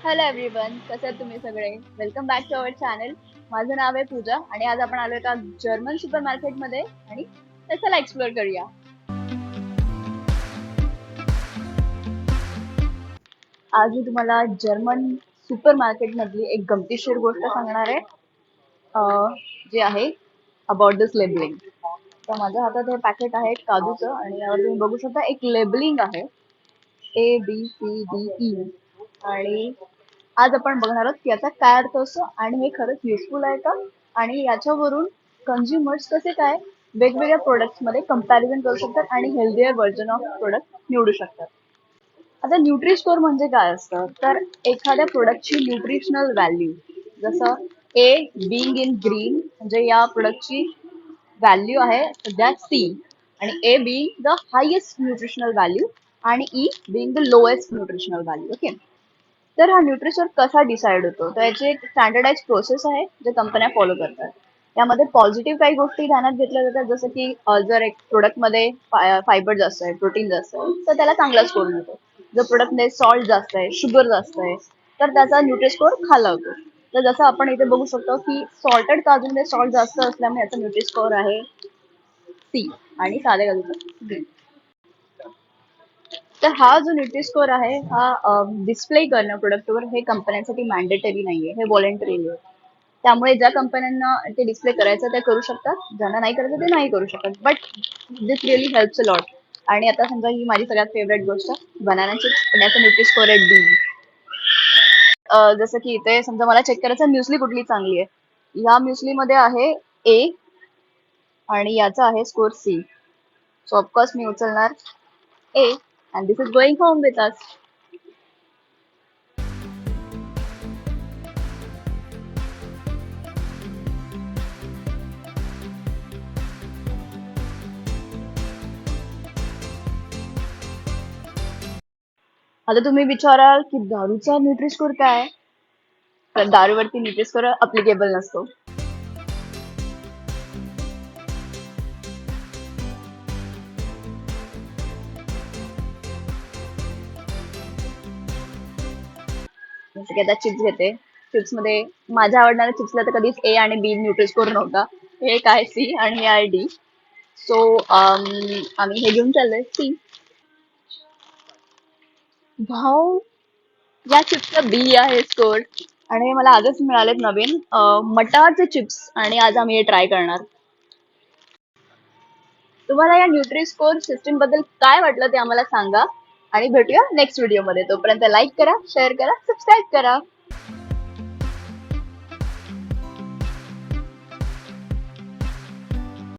Hello everyone कसं आहेत तुम्ही सगळे? Welcome back to our channel माझं नाव आहे पूजा आणि आज आपण आलो एका जर्मन सुपर मार्केटमध्ये आणि त्याच्याला चला एक्सप्लोअर करूया. आज मी तुम्हाला जर्मन सुपर मार्केट मधली एक गमतीशीर गोष्ट सांगणार आहे जे आहे अबाउट दिस लेबलिंग तर माझ्या हातात हे पॅकेट आहे काजूचं आणि यावर तुम्ही बघू शकता एक लेबलिंग आहे. A B C D E आणि आज आपण बघणार आहोत की याचा काय अर्थ असतो आणि हे खरंच युजफुल आहे का? आणि याच्यावरून कन्झ्युमर्स कसे काय वेगवेगळ्या प्रोडक्ट्समध्ये कंपॅरिझन करू शकतात आणि हेल्थियर व्हर्जन ऑफ प्रोडक्ट निवडू शकतात. आता न्यूट्री स्कोर म्हणजे काय असतं? तर एखाद्या प्रोडक्टची न्यूट्रिशनल व्हॅल्यू जसं ए बिंग इन ग्रीन म्हणजे या प्रोडक्टची व्हॅल्यू आहे सध्या सी आणि A being the highest nutritional value आणि E being the lowest nutritional value okay तर हा न्यूट्रिशन कसा डिसाईड होतो? तर याची एक स्टँडर्डाइज प्रोसेस आहे जे कंपन्या फॉलो करतात. त्यामध्ये पॉझिटिव्ह काही गोष्टी ध्यानात घेतल्या जातात जसं की जर एक प्रोडक्टमध्ये फायबर जास्त आहे प्रोटीन जास्त आहे तर त्याला चांगला स्कोर मिळतो. जर प्रोडक्टमध्ये सॉल्ट जास्त आहे शुगर जास्त आहे तर त्याचा न्यूट्री स्कोर खाला होतो. तर जसं आपण इथे बघू शकतो की सॉल्टेड काजूमध्ये सॉल्ट जास्त असल्यामुळे याचा न्यूट्री स्कोर आहे सी आणि साध्या काजूचा बी तर हा जो न्यूट्री स्कोअर आहे हा डिस्प्ले करणं प्रोडक्टवर हे कंपन्यांसाठी मॅन्डेटरी नाहीये हे व्हॉलेंटरी आहे त्यामुळे ज्या कंपन्यांना ते डिस्प्ले करायचं ते करू शकतात ज्यांना नाही करायचं ते नाही करू शकत. But this really helps a lot आणि आता समजा ही माझी सगळ्यात फेवरेट गोष्ट बनाना चिप्स न्यूट्री स्कोअर आहे डी जसं की इथे समजा मला चेक करायचं म्युसली कुठली चांगली आहे? या म्युसली मध्ये आहे ए आणि याचा आहे score C so of course मी उचलणार A and this is going home with us. आता तुम्ही विचाराल की दारूचा न्यूट्री स्कोर काय तर दारूवरती न्यूट्री स्कोर अप्लिकेबल नसतो जसं की आता चिप्स घेते. चिप्समध्ये माझ्या आवडणाऱ्या चिप्सला तर कधीच ए आणि बी न्यूट्री स्कोर नव्हता. हे एक आहे सी आणि हे आहे डी सो आम्ही हे घेऊन चाललोय. सी भाऊ या चिप्सचा बी आहे स्कोर आणि हे मला आजच मिळालेत नवीन. मटारचे चिप्स आणि आज आम्ही हे ट्राय करणार. तुम्हाला या न्यूट्री स्कोर सिस्टीमबद्दल काय वाटलं ते आम्हाला सांगा. आणि भेटूया नेक्स्ट व्हिडिओमध्ये तोपर्यंत लाईक करा शेअर करा सबस्क्राईब करा.